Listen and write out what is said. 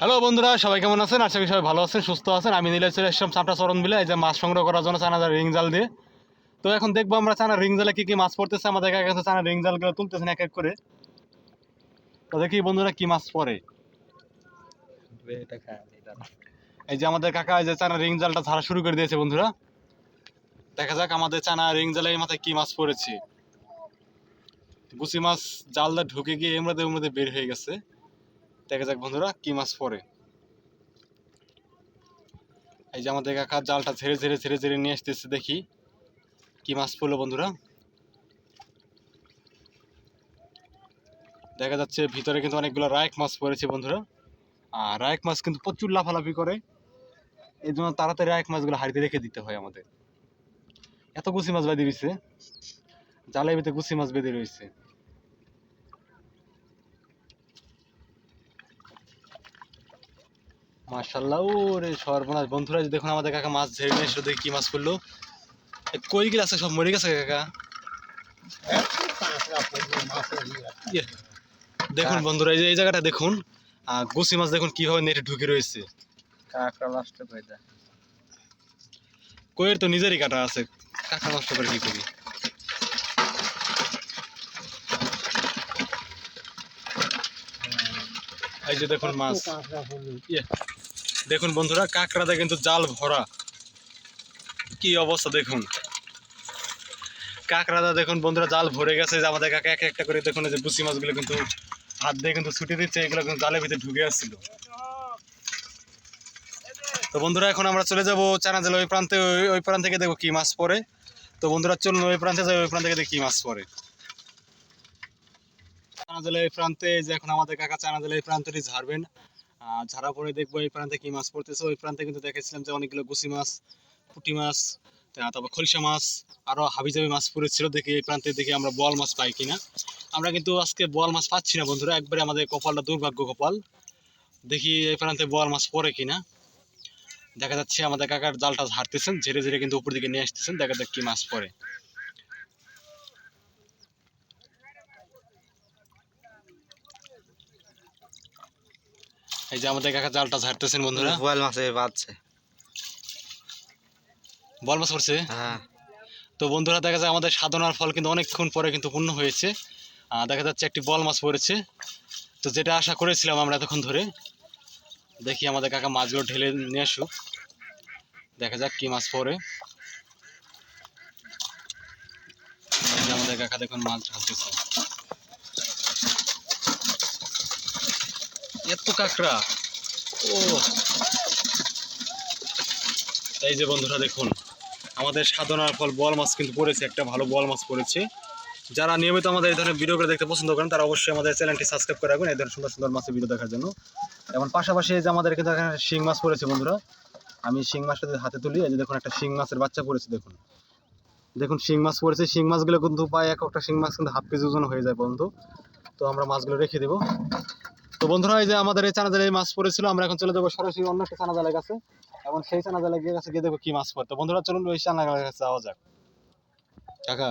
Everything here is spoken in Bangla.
হ্যালো বন্ধুরা, সবাই কেমন আছেন? আশা করি সবাই ভালো আছেন, সুস্থ আছেন। আমি নিলে চলে এসলাম চাপটা চরণ বিলে এই যে মাছ সংগ্রহ করার জন্য চানা রিং জাল দিয়ে। তো এখন দেখব আমরা চানা রিং জালে কি কি মাছ পড়তেছে। আমাদের কাছে চানা রিং জালগুলো তুলতেছেন এক এক করে। তো দেখি বন্ধুরা কি মাছ পড়ে। এই যে আমাদের কাকা, এই যে চানা রিং জালটা ছাড়া শুরু করে দিয়েছে বন্ধুরা। দেখা যাক আমাদের চানা রিং জালে এই মাথায় কি মাছ পড়েছে। গুছি মাছ জালটা ঢুকে গিয়ে এমরাতে এমরাতে বের হয়ে গেছে। দেখা যাক বন্ধুরা, কি মাছ পড়ে। এই যে আমাদের কাকা জালটা ছেড়ে ছেড়ে ছেড়ে ছেড়ে নিয়ে আসতেছে, দেখি কি মাছ পড়ল বন্ধুরা। দেখা যাচ্ছে ভিতরে কিন্তু অনেকগুলো রায়ক মাছ পড়েছে বন্ধুরা। আর রায়ক মাছ কিন্তু প্রচুর লাফালাফি করে। এই জন্য তাড়াতাড়ি রায়ক মাছগুলো হাড়িতে রেখে দিতে হয় আমাদের। এত গুছি মাছ বেঁধে দিছে জালের ভিতরে গুছি মাছ বেঁধে রয়েছে। মাশাল্লাহ ওরে সর্বনাশ। বন্ধুরা দেখুন আমাদের কাকা মাছ ঝেড়ে নিয়ে এসে দেখি কি মাছ এ কই গেলে আছে সব? মরে গেছে কাকা? ইয়ে, দেখুন বন্ধুরা এই এই জায়গাটা দেখুন আহ, গুছি মাছ দেখুন কীভাবে নেটে ঢুকে রয়েছে। কইয়ের তো নিজেরই কাটা আছে কাকা নষ্ট করে কি করি? এই যে দেখুন মাছ। দেখুন বন্ধুরা, কাঁকড়াতে কিন্তু জাল ভরা। কি অবস্থা দেখুন। কাঁকড়াটা দেখুন বন্ধুরা, জাল ভরে গেছে। যে আমাদের কাকা এক একটা করে দেখুন যে বুসি মাছগুলো কিন্তু হাত দিয়ে কিন্তু ছুটে দিচ্ছে, এগুলো কিন্তু জালের ভিতরে ঢুকে আসছিল। তো বন্ধুরা, এখন আমরা চলে যাব চানা জেলা ওই প্রান্তে, ওই প্রান্ত থেকে দেখব কি মাছ পড়ে। তো বন্ধুরা, চলুন ওই প্রান্তে যাই, ওই প্রান্ত থেকে দেখি কি মাছ পড়ে। চানা জেলা এই প্রান্তে যে এখন আমাদের কাকা চানা জেলা এই প্রান্তটি ঝাড়বেন। ঝাড়া পরে দেখব এই প্রান্তে কি মাছ পড়তেছে। ওই প্রান্তে কিন্তু দেখেছিলাম যে অনেকগুলো গুছি মাছ, পুঁটি মাছ তারপর খলসা মাছ, আরও হাবিজাবি মাছ পড়েছিল দেখি এই প্রান্তে দেখি আমরা বল মাছ পাই কিনা। আমরা কিন্তু আজকে বল মাছ পাচ্ছি না বন্ধুরা, একবারে আমাদের কপালটা দুর্ভাগ্য কপাল। দেখি এই প্রান্তে বল মাছ পড়ে কিনা। দেখা যাচ্ছে আমাদের কাকার জালটা ঝাড়তেছেন ঝেড়ে ঝেড়ে কিন্তু উপর দিকে নিয়ে আসতেছেন, দেখা যাক কি মাছ পড়ে। এই যে আমাদের কাকা জালটা ঝাড়তেছেন বন্ধুরা। বোয়াল মাছে বাঁধছে বল মাছ পড়ছে? হ্যাঁ। তো বন্ধুরা দেখা যায় আমাদের সাধনার ফল কিন্তু অনেকক্ষণ পরে কিন্তু পূর্ণ হয়েছে। দেখা যাচ্ছে একটি বল মাছ পড়েছে। তো যেটা আশা করেছিলাম আমরা এতক্ষণ ধরে দেখি আমাদের কাকা মাছগুলো ঢেলে নিয়ে আসুক। দেখা যাক কি মাছ যে আমাদের কাকা দেখুন মাছ ঢালতেছে। এত কাঁকড়া। ও এই যে বন্ধুরা, দেখুন, আমাদের সাধনার ফল বল মাছ কিন্তু পড়েছে, একটা ভালো বল মাছ পড়েছে। যারা নিয়মিত আমাদের এই ধরনের ভিডিওগুলো দেখতে পছন্দ করেন, তারা অবশ্যই আমাদের চ্যানেলটি সাবস্ক্রাইব করে রাখবেন এই ধরনের সুন্দর সুন্দর মাছের ভিডিও দেখার জন্য। এবং পাশাপাশি যে আমাদের কিন্তু এখানে শিং মাছ পড়েছে বন্ধুরা, আমি শিং মাছটা হাতে তুলি, এই যে দেখুন, একটা শিং মাছের বাচ্চা পড়েছে, দেখুন। দেখুন, শিং মাছ পড়েছে, শিং মাছগুলো কিন্তু প্রায় এক একটা শিং মাছ কিন্তু হাফ কেজি ওজন হয়ে যায় বন্ধু। তো আমরা মাছগুলো রেখে দেবো। তো বন্ধুরা, এই যে আমাদের এই চানা জালে মাছ পড়েছিল, আমরা এখন চলে যাব সরাসরি অন্য একটা চানা জালের কাছে। এবং সেই চানা জালে গিয়ে কাছে গিয়ে দেখব কি মাছ পড়তো বন্ধুরা, চলুন ওই চানা জালের কাছে যাওয়া যাক। কাকা।